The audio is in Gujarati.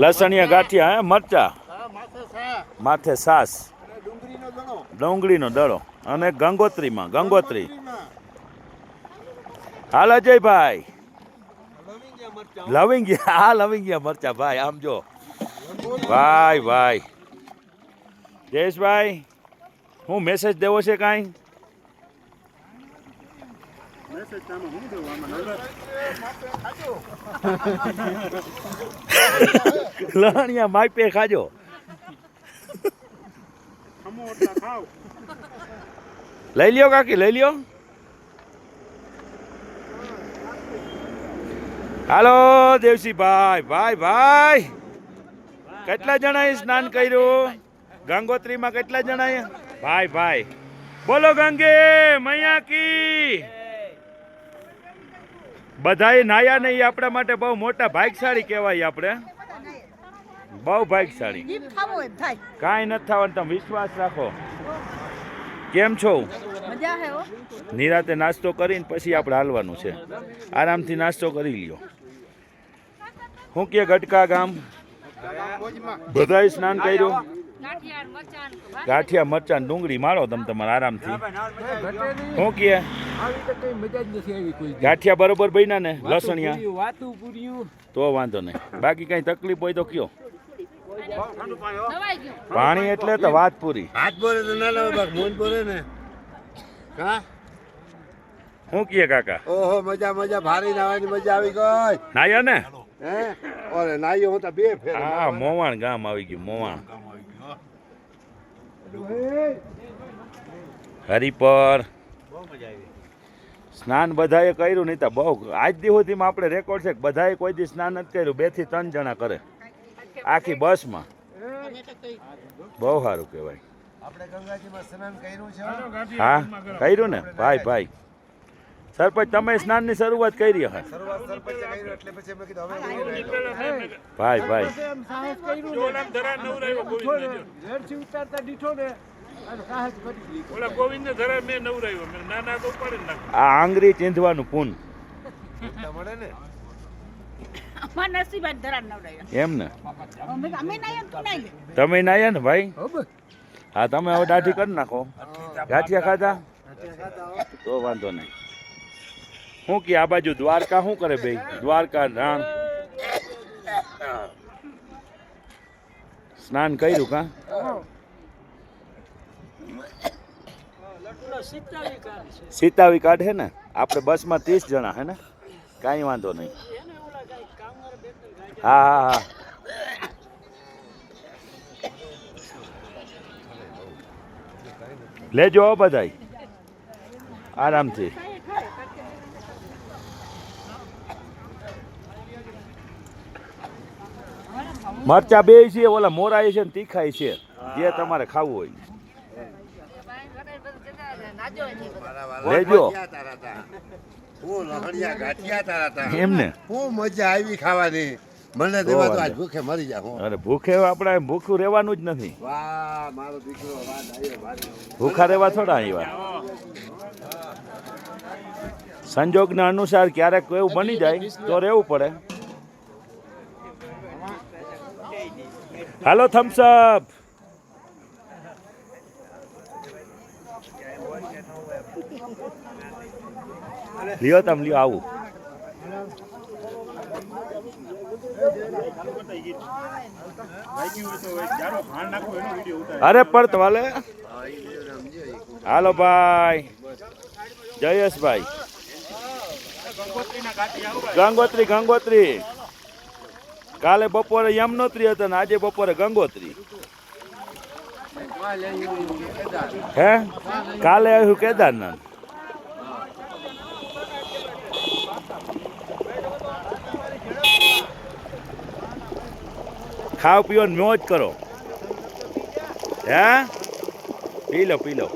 લસણિયા ગાંઠિયા હે મરચા? માથે સાસ ડુંગળીનો દડો. અને ગંગોત્રીમાં ગંગોત્રી. હાલ અજયભાઈ. લવિંગિયા હા લવિંગિયા મરચા ભાઈ આમ જો. ભાઈ ભાઈ. જયેશભાઈ હું મેસેજ દેવો છે કાંઈ મેસેજ તાનો હું દેવું આમાં નવરાત્રી. લણિયા માપે ખાજો. લઈ લ્યો કાકી, લઈ લ્યો. હાલો, દેવસીભાઈ, ભાઈ ભાઈ. કેટલા જણાએ સ્નાન કર્યું? ગંગોત્રીમાં કેટલા જણાએ? ભાઈ ભાઈ. બોલો ગંગે, મૈયા કી. બધાએ નાયા નહીં આપણા માટે બહુ મોટા ભાગશાળી કહેવાય આપણે. બહુ ભાગશાળી. કાંઈ નથી થવાનું તમે વિશ્વાસ રાખો. કેમ છો? નિરાતે નાસ્તો કરીને પછી આપણે હાલવાનું છે. આરામથી નાસ્તો કરી લ્યો. હું કે ગટકા ગામ? બધાએ સ્નાન કર્યું? ગાંઠિયા મરચાં ડુંગળી મારો તમે તમારે આરામથી. હું કે આવી તો કઈ મજા જ નથી આવી કોઈ ગાંઠિયા બરોબર બન્યા ને લસણિયા? તો વાંધો નહીં. બાકી કઈ તકલીફ હોય તો કયો. પાણી એટલે તો વાત પૂરી. હાથ બોલે તો ના લાવો બાક મોન બોલે ને. હા? શું કે કાકા? ઓહો મજા મજા ભારી નાવાની મજા આવી ગઈ. નાયા ને? હે? ઓરે નાયો હું તો બે ફેર હા મોવાણ ગામ આવી ગયું મોવાણ. હરિપર. સ્નાન બધાએ કર્યું નહીં તો બહુ. આજ દી સુધીમાં આપણે રેકોર્ડ છે કે બધાએ કોઈ દી સ્નાન નથી કર્યું. બેથી ત્રણ જણા કરે. આખી બસમાં. બહુ સારું કહેવાય. હા કર્યું ને? ભાઈ ભાઈ. સરપંચ તમે સ્નાનની શરૂઆત કરી હવે ભાઈ ભાઈ. આ આંગળી ચીંધવાનું પૂન. મળે ને? અમાર નસીબ જ ધરા નવડાયા એમ ને? અમે અમે ના તું ના લે તમે નાયા ને ભાઈ? હા તમે હવે દાઢી કરી નાખો. ગાંઠિયા ખાધા. તો વાંધો નહીં. શું કે આ બાજુ દ્વારકા શું કરે ભાઈ દ્વારકા રાણ સ્નાન કર્યું કા? સીતાવી કાઢે ને? આપણે બસમાં ત્રીસ જણા હે ને? કાંઈ વાંધો નહીં. હા હા હા. લેજો હો બધાય. આરામથી. મરચા બે છે ઓલા મોરાય છે ને તીખાય છે. જે તમારે ખાવું હોય. લેજો. હું લહણિયા ગાંઠિયા તારા તા એમ ને હું મજા આવી ખાવાની. મને દેવા તો આજ ભૂખે મરી જા હું. અરે ભૂખે આપણે ભૂખું રહેવાનું જ નથી. વાહ મારો દીકરો વાહ ડાયો ભૂખા રહેવા થોડા આવ્યા સંજોગના અનુસાર ક્યારેક એવું બની જાય તો રહેવું પડે. હાલો થમ્સઅપ લ્યો તમ લ્યો આવું અરે પણ તમારે હાલો ભાઈ. જયેશભાઈ. ગંગોત્રી ગંગોત્રી. કાલે બપોરે યમનોત્રી હતા ને આજે બપોરે ગંગોત્રી. હે? કાલે આવ્યું કેદારનાથ. ખાવ પીઓ મોજ કરો. હે? પી લો પી લો.